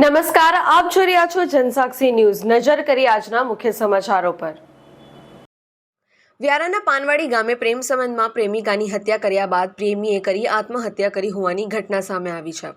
નમસ્કાર, આપ જોઈ રહ્યા છો જનસાક્ષી ન્યૂઝ. નજર કરી આજના મુખ્ય સમાચારો પર. વ્યારાના પાનવાડી ગામે પ્રેમ સંબંધમાં પ્રેમિકાની હત્યા કર્યા બાદ પ્રેમીએ કરી આત્મહત્યા કરી હોવાની ઘટના સામે આવી છે.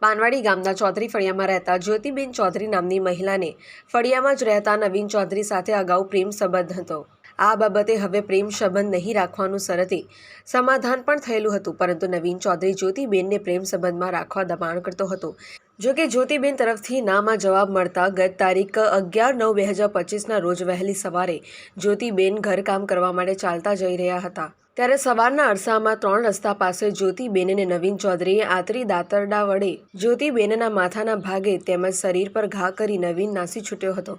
પાનવાડી ગામના ચૌધરી ફળિયામાં રહેતા જ્યોતિબેન ચૌધરી નામની મહિલાને ફળિયામાં જ રહેતા નવીન ચૌધરી સાથે અગાઉ પ્રેમ સંબંધ હતો. આ બાબતે હવે પ્રેમ સંબંધ નહીં રાખવાનું શરતે સમાધાન પણ થયેલું હતું, પરંતુ નવીન ચૌધરી જ્યોતિબેનને પ્રેમ સંબંધમાં રાખવા દબાણ કરતો હતો. જો કે જ્યોતિબેન તરફથી નામાં જવાબ મળતા ગત તારીખ અગિયાર નવ બે હજાર પચીસના રોજ વહેલી સવારે જ્યોતિબેન ઘરકામ કરવા માટે ચાલતા જઈ રહ્યા હતા. ત્યારે સવારના અરસામાં ત્રણ રસ્તા પાસે જ્યોતિબેન અને નવીન ચૌધરીએ આતરી દાતરડા વડે જ્યોતિબેનના માથાના ભાગે તેમજ શરીર પર ઘા કરી નવીન નાસી છૂટ્યો હતો.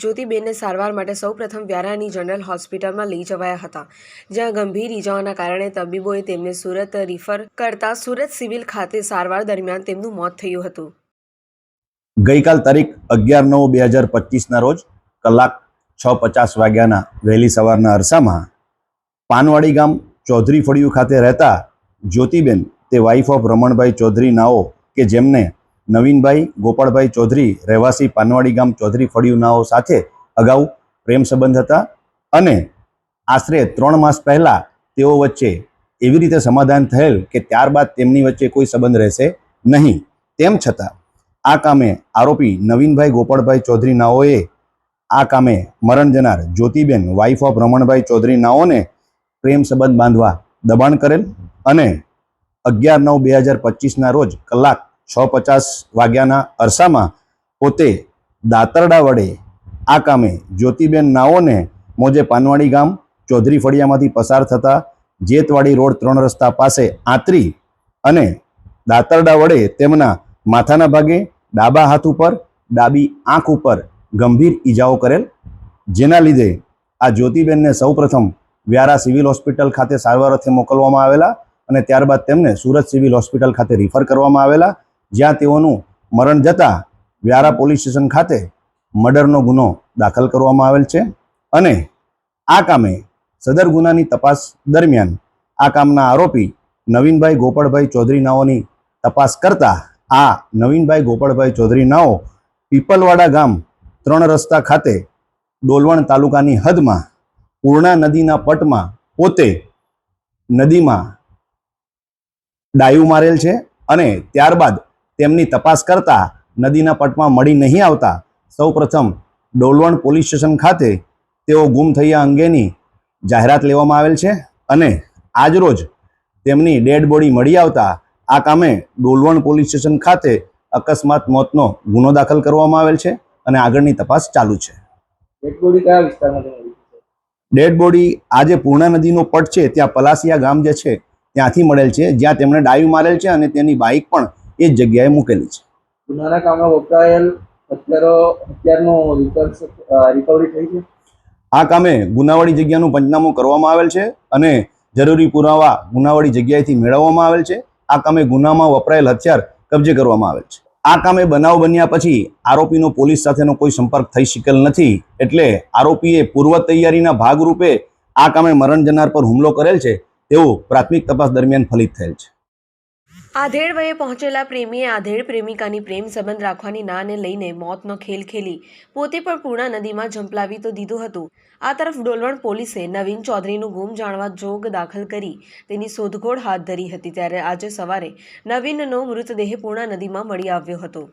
જ્યોતિબેનને સારવાર માટે સૌપ્રથમ વ્યારાની જનરલ હોસ્પિટલમાં લઈ જવાયા હતા, જ્યાં ગંભીર ઇજાઓના કારણે તબીબોએ તેમને સુરત રિફર કરતા સુરત સિવિલ ખાતે સારવાર દરમિયાન તેમનું મોત થયું હતું. ગઈકાલ તારીખ અગિયાર નવ બે હજાર પચીસના રોજ કલાક છ પચાસ વાગ્યાના વહેલી સવારના અરસામાં પાનવાડી ગામ ચૌધરી ફળિયું ખાતે રહેતા જ્યોતિબેન, તે વાઇફ ઓફ રમણભાઈ ચૌધરી નાઓ કે જેમને નવીનભાઈ ગોપાળભાઈ ચૌધરી રહેવાસી પાનવાડી ગામ ચૌધરી ફળિયું નાઓ સાથે અગાઉ પ્રેમ સંબંધ હતા અને આશરે ત્રણ માસ પહેલાં તેઓ વચ્ચે એવી રીતે સમાધાન થયેલ કે ત્યારબાદ તેમની વચ્ચે કોઈ સંબંધ રહેશે નહીં. તેમ છતાં, આ કામે આરોપી નવીનભાઈ ગોપાળભાઈ ચૌધરી નાઓએ આ કામે મરણ જનાર જ્યોતિબેન વાઇફ ઓફ રમણભાઈ ચૌધરી નાઓને પ્રેમ સંબંધ બાંધવા દબાણ કરેલ અને અગિયાર નવ બે હજાર પચીસના રોજ કલાક છ પચાસ વાગ્યાના અરસામાં પોતે દાતરડા વડે આ કામે જ્યોતિબેન નાઓને મોજે પાનવાડી ગામ ચૌધરી ફળિયામાંથી પસાર થતા જેતવાડી રોડ ત્રણ રસ્તા પાસે આંતરી અને દાતરડા વડે તેમના માથાના ભાગે ડાબા હાથ ઉપર, ડાબી આંખ ઉપર ગંભીર ઈજાઓ કરેલ. જેના લીધે આ જ્યોતિબેનને સૌપ્રથમ વ્યારા સિવિલ હોસ્પિટલ ખાતે સારવાર અર્થે મોકલવામાં આવેલા અને ત્યારબાદ તેમને સુરત સિવિલ હોસ્પિટલ ખાતે રિફર કરવામાં આવેલા, જ્યાં તેઓનું મરણ જતાં વ્યારા પોલીસ સ્ટેશન ખાતે મર્ડરનો ગુનો દાખલ કરવામાં આવેલ છે. અને આ કામે સદર ગુનાની તપાસ દરમિયાન આ કામના આરોપી નવીનભાઈ ગોપાળભાઈ ચૌધરી નાઓની તપાસ કરતા આ નવીનભાઈ ગોપાળભાઈ ચૌધરી નાઓ પીપલવાડા ગામ ત્રણ રસ્તા ખાતે ડોલવણ તાલુકાની હદમાં પૂર્ણા નદીના પટમાં પોતે નદીમાં ડાયું મારેલ છે અને ત્યારબાદ તેમની તપાસ કરતા નદીના પટમાં મળી નહીં આવતા સૌપ્રથમ ડોલવણ પોલીસ સ્ટેશન ખાતે તેઓ ગુમ થયા અંગેની જાહેરાત લેવામાં આવેલ છે અને આજરોજ તેમની ડેડ બોડી મળી આવતા આ કામે ડોલવણ પોલીસ સ્ટેશન ખાતે અકસ્માત મોતનો ગુનો દાખલ કરવામાં આવેલ છે અને આગળની તપાસ ચાલુ છે. ડેડ બોડી કયા વિસ્તારમાં ડેડ બોડી આ જે પૂર્ણા નદીનો પટ છે ત્યાં પલાસિયા ગામ જે છે ત્યાંથી મળેલ છે જ્યાં તેમણે ડાઈવ મારેલ છે અને તેની બાઇક પણ એ જ જગ્યાએ મૂકેલી છે. ગુનાના કામમાં વપરાયેલ હથિયારો હથિયારનું રિકવરી થઈ છે? આ કામે ગુનાવાળી જગ્યાનું પંચનામું કરવામાં આવેલ છે અને જરૂરી પુરાવા ગુનાવાળી જગ્યાએથી મેળવવામાં આવેલ છે. આ કામે ગુનામાં વપરાયેલ હથિયાર કબજે કરવામાં આવેલ છે. આ કામે બનાવ બન્યા પછી આરોપીનો પોલીસ સાથેનો કોઈ સંપર્ક થઈ શકેલ નથી એટલે આરોપીએ પૂર્વ તૈયારીના ભાગરૂપે આ કામે મરણ જનાર પર હુમલો કરેલ છે તેવું પ્રાથમિક તપાસ દરમિયાન ફલિત થયેલ છે. આધેડ વયે પહોંચેલા પ્રેમીએ આધેડ પ્રેમિકાની પ્રેમ સંબંધ રાખવાની નાને લઈને મોતનો ખેલ ખેલી. પોતે પણ પૂર્ણા નદીમાં ઝંપલાવી તો દીધું હતું. આ તરફ ડોલવણ પોલીસે નવીન ચૌધરીનું ગુમ જાણવા જોગ દાખલ કરી તેની શોધખોળ હાથ ધરી હતી ત્યારે આજે સવારે નવીનનો મૃતદેહ પૂર્ણા નદીમાં મળી આવ્યો હતો.